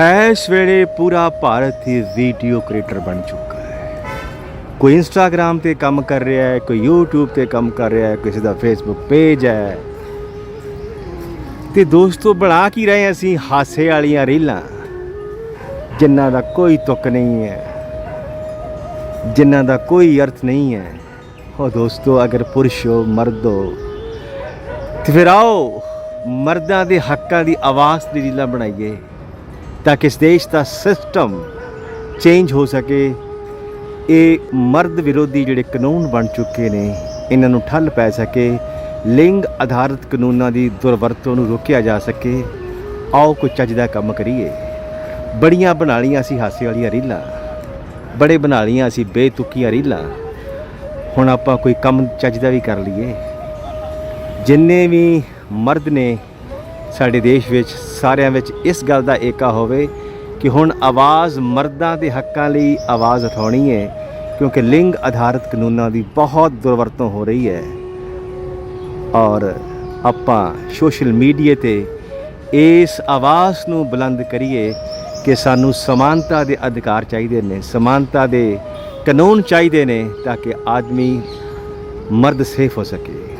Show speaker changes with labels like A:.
A: ਇਸ ਵੇਲੇ ਪੂਰਾ ਭਾਰਤ ਹੀ ਵੀਡੀਓ ਕ੍ਰੀਏਟਰ ਬਣ ਚੁੱਕਾ ਹੈ। ਕੋਈ ਇੰਸਟਾਗ੍ਰam ਤੇ ਕੰਮ ਕਰ ਰਿਹਾ ਹੈ, ਕੋਈ YouTube ਤੇ ਕੰਮ ਕਰ ਰਿਹਾ ਹੈ, ਕਿਸੇ ਦਾ Facebook ਪੇਜ ਹੈ। ਤੇ ਦੋਸਤੋ, ਬਣਾ ਕੀ ਰਹੇ ਅਸੀਂ? ਹਾਸੇ ਵਾਲੀਆਂ ਰੀਲਾਂ। ਜਿਨ੍ਹਾਂ ਦਾ ਕੋਈ ਤੁਕ ਨਹੀਂ ਹੈ। ਜਿਨ੍ਹਾਂ ਦਾ ਕੋਈ ਅਰਥ ਨਹੀਂ ਹੈ। ਹੋ ਦੋਸਤੋ, ਅਗਰ ਪੁਰਸ਼ ਹੋ, ਮਰਦ ਹੋ, ਤੇ ਫਿਰ ਆਓ ਮਰਦਾਂ ਦੇ ਹੱਕਾਂ ਦੀ ਆਵਾਜ਼ ਦੀ ਰੀਲਾਂ ਬਣਾਈਏ। ਤਾਂ ਕਿ ਇਸ ਦੇਸ਼ ਦਾ ਸਿਸਟਮ ਚੇਂਜ ਹੋ ਸਕੇ, ਇਹ ਮਰਦ ਵਿਰੋਧੀ ਜਿਹੜੇ ਕਾਨੂੰਨ ਬਣ ਚੁੱਕੇ ਨੇ, ਇਹਨਾਂ ਨੂੰ ਠੱਲ ਪੈ ਸਕੇ, ਲਿੰਗ ਆਧਾਰਿਤ ਕਾਨੂੰਨਾਂ ਦੀ ਦੁਰਵਰਤੋਂ ਨੂੰ ਰੋਕਿਆ ਜਾ ਸਕੇ, ਆਓ ਕੋਈ ਚੱਜ ਦਾ ਕੰਮ ਕਰੀਏ। ਬੜੀਆਂ ਬਣਾ ਲਈਆਂ ਅਸੀਂ ਹਾਸੇ ਵਾਲੀਆਂ ਰੀਲਾਂ, ਬੜੇ ਬਣਾ ਲਈਆਂ ਅਸੀਂ ਬੇਤੁਕੀਆਂ ਰੀਲਾਂ, ਹੁਣ ਆਪਾਂ ਕੋਈ ਕੰਮ ਚੱਜ ਦਾ ਵੀ ਕਰ ਲਈਏ। ਜਿੰਨੇ ਵੀ ਮਰਦ ਨੇ ਸਾਡੇ ਦੇਸ਼ ਵਿੱਚ, ਸਾਰਿਆਂ ਵਿੱਚ ਇਸ ਗੱਲ ਦਾ ਏਕਾ ਹੋਵੇ ਕਿ ਹੁਣ ਆਵਾਜ਼ ਮਰਦਾਂ ਦੇ ਹੱਕਾਂ ਲਈ ਆਵਾਜ਼ ਉਠਾਉਣੀ ਹੈ, ਕਿਉਂਕਿ ਲਿੰਗ ਆਧਾਰਿਤ ਕਾਨੂੰਨਾਂ ਦੀ ਬਹੁਤ ਦੁਰਵਰਤੋਂ ਹੋ ਰਹੀ ਹੈ। ਔਰ ਆਪਾਂ ਸੋਸ਼ਲ ਮੀਡੀਆ ਤੇ ਇਸ ਆਵਾਜ਼ ਨੂੰ ਬੁਲੰਦ ਕਰੀਏ ਕਿ ਸਾਨੂੰ ਸਮਾਨਤਾ ਦੇ ਅਧਿਕਾਰ ਚਾਹੀਦੇ ਨੇ, ਸਮਾਨਤਾ ਦੇ ਕਾਨੂੰਨ ਚਾਹੀਦੇ ਨੇ, ਤਾਂ ਕਿ ਆਦਮੀ ਮਰਦ ਸੇਫ ਹੋ ਸਕੇ।